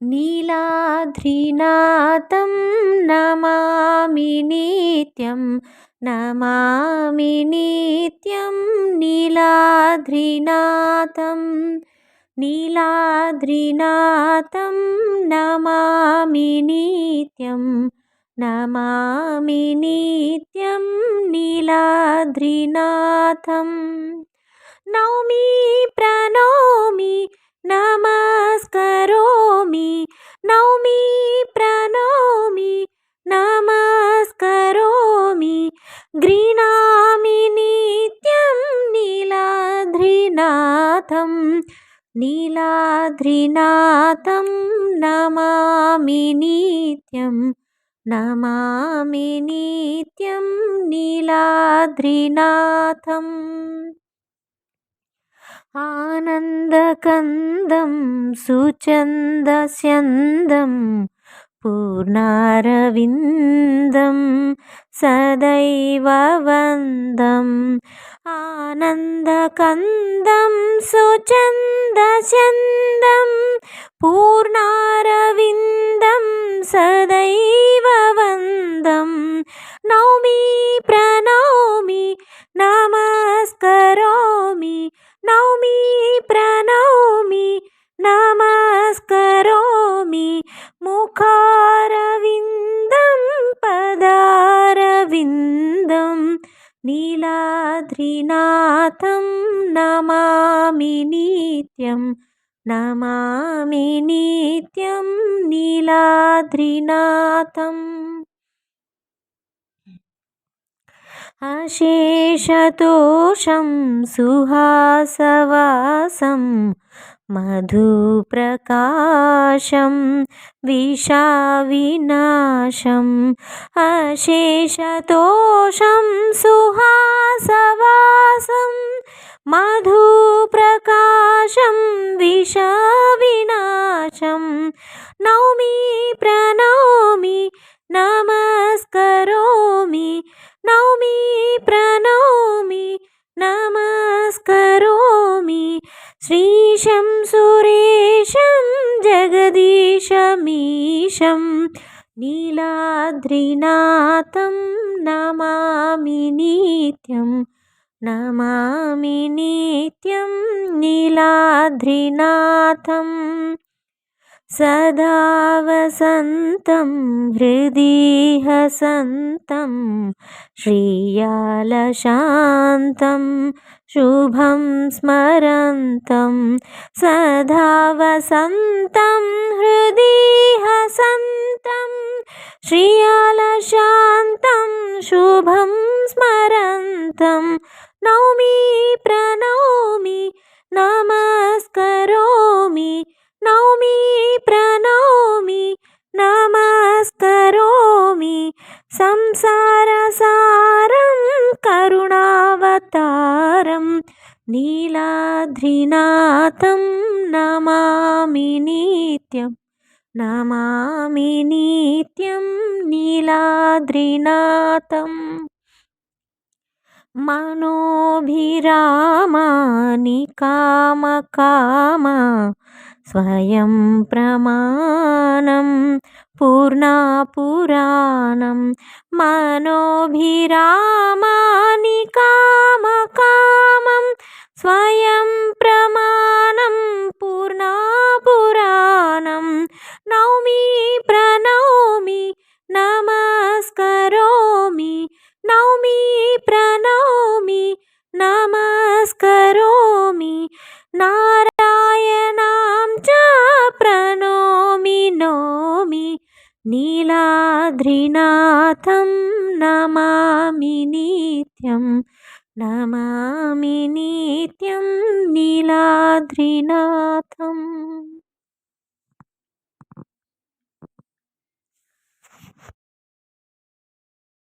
నీలాద్రినాథం నమామి నిత్యం నమామి నిత్యం నీలాద్రినాథం నీలాద్రినాథం నమామి నిత్యం నమామి నిత్యం నీలాద్రినాథం నౌమి నమస్కరోమి గృణామి నిత్యం నీలాద్రినాథం నీలాద్రినాథం నమామి నిత్యం నమామి నిత్యం నీలాద్రినాథం. ఆనందకందం సుచందస్యందం पूर्णारविन्दं सदैवन्दम् आनन्दकन्दं सुचन्दचन्दं पूर्णारविन्दं सदैव वन्दं नौमि प्रणौमि नमस्करोमि। नौमि प्रणौमि నమస్కరోమి ముఖారవిందం పదారవిందం నీలాద్రినాథం నమామి నిత్యం నమామి నిత్యం నీలాద్రినాథం अशेषतोषं सुहासवासं मधु प्रकाशम विष विनाशम मधुप्रकाशं सुहासवासम मधु प्रकाशम मधुप्रकाशं विषाविनाशं नौमी प्रणौमि नमस्कोमी नौमी श्रीशं सुरेशं जगदीशमीशं नीलाद्रिनाथं नमामि नित्यं नमामि नित्यं नीलाद्रिनाथम्। सदा वसन्तं हृदि हसन्तं श्रियालशान्तं शुभं स्मरन्तं सदा वसन्तं हृदि हसन्तं श्रियालशान्तं शुभं स्मरन्तं नौमि संसारसारं करुणावतारं नीलादृनाथं नमामि नित्यं नमामि नित्यं नीलाद्रिनाथम्। मनोभिरामानि कामकामा స్వయం ప్రమాణం పూర్ణాపురాణం మనోభిరామాని నీలాద్రినాథం నమామి నిత్యం నమామి నిత్యం నీలాద్రినాథం.